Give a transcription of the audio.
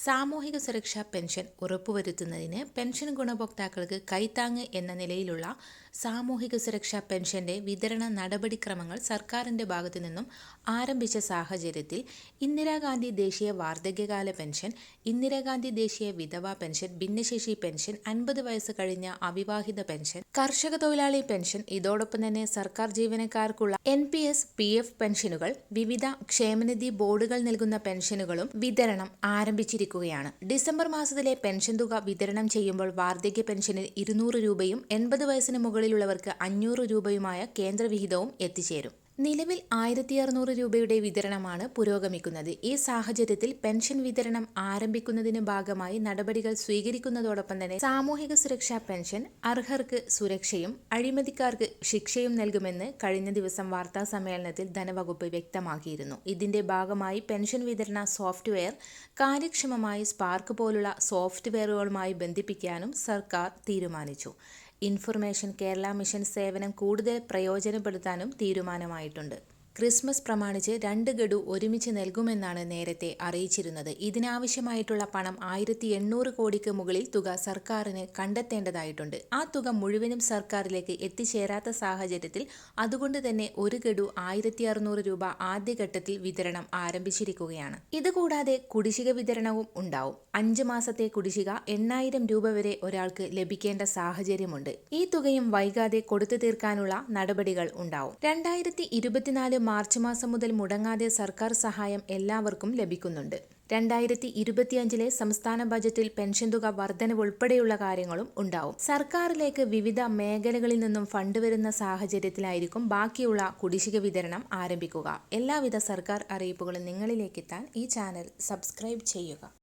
സാമൂഹിക സുരക്ഷാ പെൻഷൻ ഉറപ്പുവരുത്തുന്നതിന് പെൻഷൻ ഗുണഭോക്താക്കൾക്ക് കൈത്താങ്ങ് എന്ന നിലയിലുള്ള സാമൂഹിക സുരക്ഷാ പെൻഷന്റെ വിതരണ നടപടിക്രമങ്ങൾ സർക്കാരിന്റെ ഭാഗത്തു നിന്നും ആരംഭിച്ച സാഹചര്യത്തിൽ ഇന്ദിരാഗാന്ധി ദേശീയ വാർദ്ധക്യകാല പെൻഷൻ ഇന്ദിരാഗാന്ധി ദേശീയ വിധവാ പെൻഷൻ ഭിന്നശേഷി പെൻഷൻ അൻപത് വയസ്സ് കഴിഞ്ഞ അവിവാഹിത പെൻഷൻ കർഷക തൊഴിലാളി പെൻഷൻ ഇതോടൊപ്പം തന്നെ സർക്കാർ ജീവനക്കാർക്കുള്ള N P S P F പെൻഷനുകൾ വിവിധ ക്ഷേമനിധി ബോർഡുകൾ നൽകുന്ന പെൻഷനുകളും വിതരണം ആരംഭിച്ചിരിക്കുകയാണ് ഡിസംബർ മാസത്തിലെ പെൻഷൻ തുക വിതരണം ചെയ്യുമ്പോൾ വാർദ്ധക്യ പെൻഷന് ഇരുന്നൂറ് രൂപയും എൺപത് വയസ്സിന് മുകളിലുള്ളവർക്ക് അഞ്ഞൂറ് രൂപയുമായ കേന്ദ്രവിഹിതവും എത്തിച്ചേരും. നിലവിൽ ആയിരത്തി അറുന്നൂറ് രൂപയുടെ വിതരണമാണ് പുരോഗമിക്കുന്നത്. ഈ സാഹചര്യത്തിൽ പെൻഷൻ വിതരണം ആരംഭിക്കുന്നതിന് ഭാഗമായി നടപടികൾ സ്വീകരിക്കുന്നതോടൊപ്പം തന്നെ സാമൂഹിക സുരക്ഷാ പെൻഷൻ അർഹർക്ക് സുരക്ഷയും അഴിമതിക്കാർക്ക് ശിക്ഷയും നൽകുമെന്ന് കഴിഞ്ഞ ദിവസം വാർത്താ സമ്മേളനത്തിൽ ധനവകുപ്പ് വ്യക്തമാക്കിയിരുന്നു. ഇതിന്റെ ഭാഗമായി പെൻഷൻ വിതരണ സോഫ്റ്റ്വെയർ കാര്യക്ഷമമായി സ്പാർക്ക് പോലുള്ള സോഫ്റ്റ്വെയറുകളുമായി ബന്ധിപ്പിക്കാനും സർക്കാർ തീരുമാനിച്ചു. ഇൻഫർമേഷൻ കേരള മിഷൻ സേവനം കൂടുതൽ പ്രയോജനപ്പെടുത്താനും തീരുമാനമായിട്ടുണ്ട്. ക്രിസ്മസ് പ്രമാണിച്ച് രണ്ട് ഗഡു ഒരുമിച്ച് നൽകുമെന്നാണ് നേരത്തെ അറിയിച്ചിരുന്നത്. ഇതിനാവശ്യമായിട്ടുള്ള പണം ആയിരത്തി എണ്ണൂറ് കോടിക്ക് മുകളിൽ തുക സർക്കാരിന് കണ്ടെത്തേണ്ടതായിട്ടുണ്ട്. ആ തുക മുഴുവനും സർക്കാരിലേക്ക് എത്തിച്ചേരാത്ത സാഹചര്യത്തിൽ അതുകൊണ്ട് തന്നെ ഒരു ഗഡു ആയിരത്തി അറുന്നൂറ് രൂപ ആദ്യഘട്ടത്തിൽ വിതരണം ആരംഭിച്ചിരിക്കുകയാണ്. ഇതുകൂടാതെ കുടിശ്ശിക വിതരണവും ഉണ്ടാവും. അഞ്ച് മാസത്തെ കുടിശ്ശിക എണ്ണായിരം രൂപ വരെ ഒരാൾക്ക് ലഭിക്കേണ്ട സാഹചര്യമുണ്ട്. ഈ തുകയും വൈകാതെ കൊടുത്തു തീർക്കാനുള്ള നടപടികൾ ഉണ്ടാവും. രണ്ടായിരത്തി ഇരുപത്തിനാല് മാർച്ച് മാസം മുതൽ മുടങ്ങാതെ സർക്കാർ സഹായം എല്ലാവർക്കും ലഭിക്കുന്നുണ്ട്. രണ്ടായിരത്തി ഇരുപത്തിയഞ്ചിലെ സംസ്ഥാന ബജറ്റിൽ പെൻഷൻ തുക വർധനവ് ഉൾപ്പെടെയുള്ള കാര്യങ്ങളും ഉണ്ടാവും. സർക്കാരിലേക്ക് വിവിധ മേഖലകളിൽ നിന്നും ഫണ്ട് വരുന്ന സാഹചര്യത്തിലായിരിക്കും ബാക്കിയുള്ള കുടിശ്ശിക വിതരണം ആരംഭിക്കുക. എല്ലാവിധ സർക്കാർ അറിയിപ്പുകളും നിങ്ങളിലേക്കെത്താൻ ഈ ചാനൽ സബ്സ്ക്രൈബ് ചെയ്യുക.